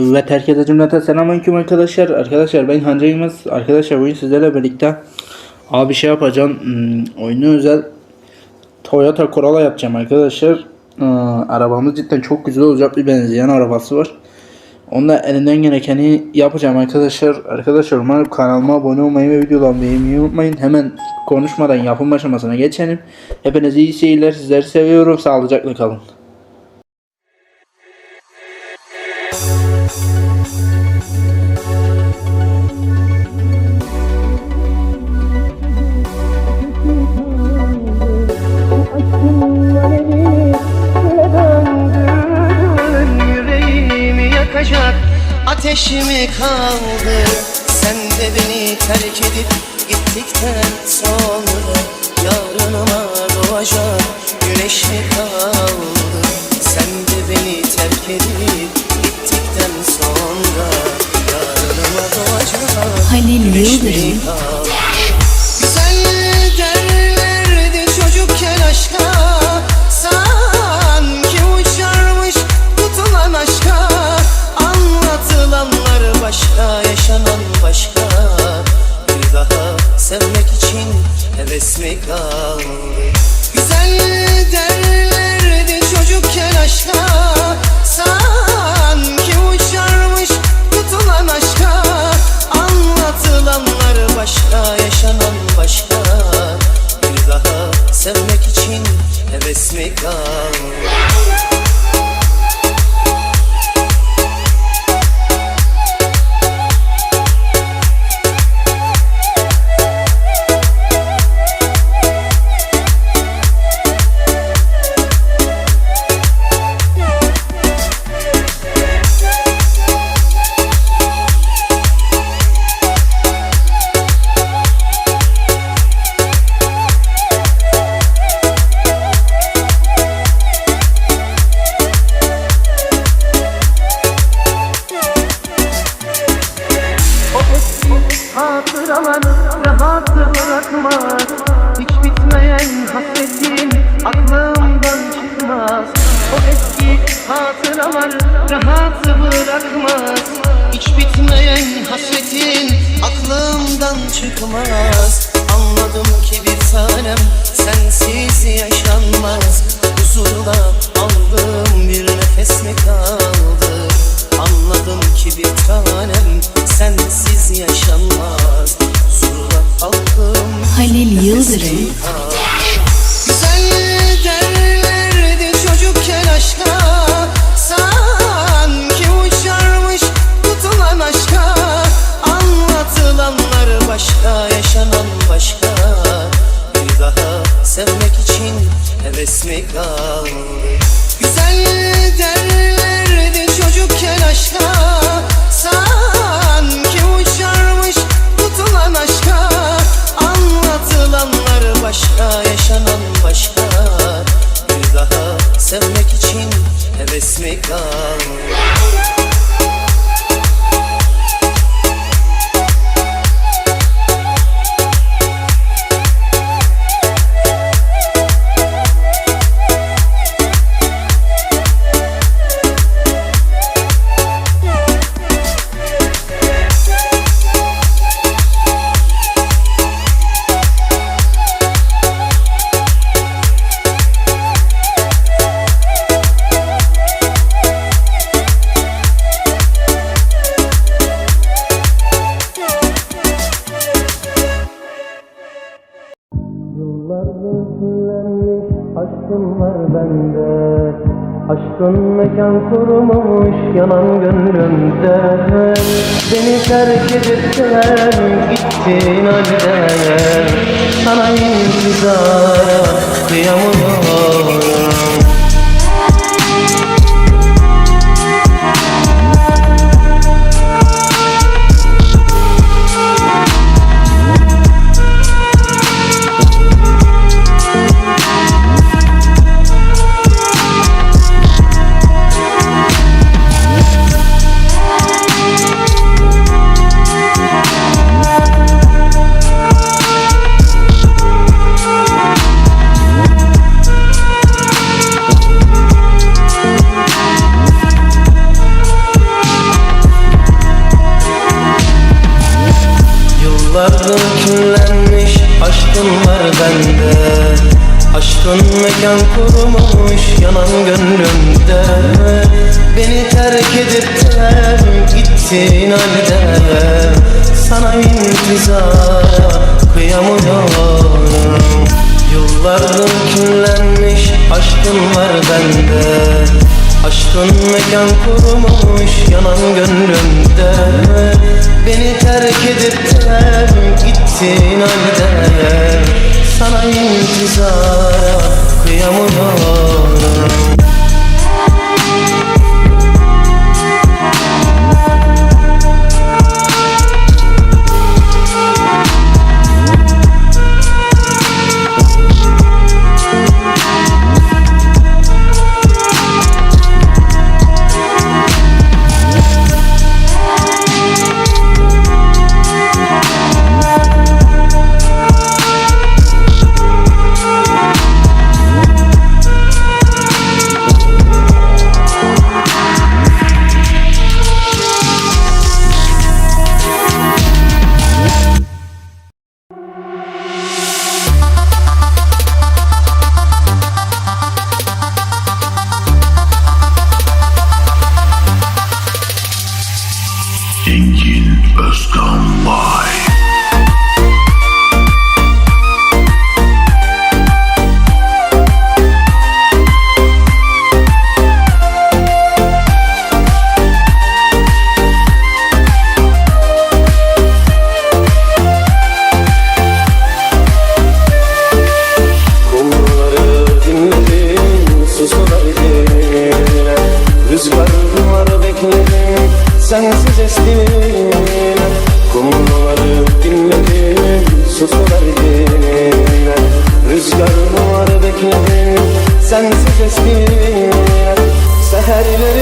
Ve herkese cümlete selamünaleyküm arkadaşlar. Arkadaşlar ben Hande Yılmaz. Arkadaşlar bugün sizlerle birlikte abi şey yapacağım. Hmm, oyunu özel Toyota Corolla yapacağım arkadaşlar. Ee, arabamız cidden çok güzel olacak bir benzeyen arabası var. Onda elinden gerekeni yapacağım arkadaşlar. Arkadaşlar umarım kanalıma abone olmayı ve videolarımı beğenmeyi unutmayın. Hemen konuşmadan yapım aşamasına geçelim. Hepinize iyi seyirler. Sizleri seviyorum. Sağlıcakla kalın. Yakacak ateşimi kaldı. Sen de beni terk edip gittikten sonra Yarınıma doğacak güneş mi kaldı. Sen de beni terk edip doğacak heves mi aklımdan çıkmaz. Anladım ki bir tanem sensiz yaşanmaz. Huzurda aldığım bir nefes mi kaldı? Anladım ki bir tanem sensiz yaşanmaz. Huzurla aldığım Halil Yıldırım. Başka, yaşanan başka. Bir daha sevmek için heves mi kaldı? Güzel derlerdi aşkın var bende. Aşkın mekan kurmuş yanan gönlümde. Beni terk edip sen gittin halde. Sana intizara kıyamıyorum kurmuş yanan gönlümde. Beni terk edip de gittin halde. Sana intizara kıyamıyorum. Yıllardır küllenmiş aşkın var bende. Aşkın mekan kurmuş yanan gönlümde. Beni terk edip de gittin halde. Sana intizara kıyamıyorum sensiz estiğine Seherleri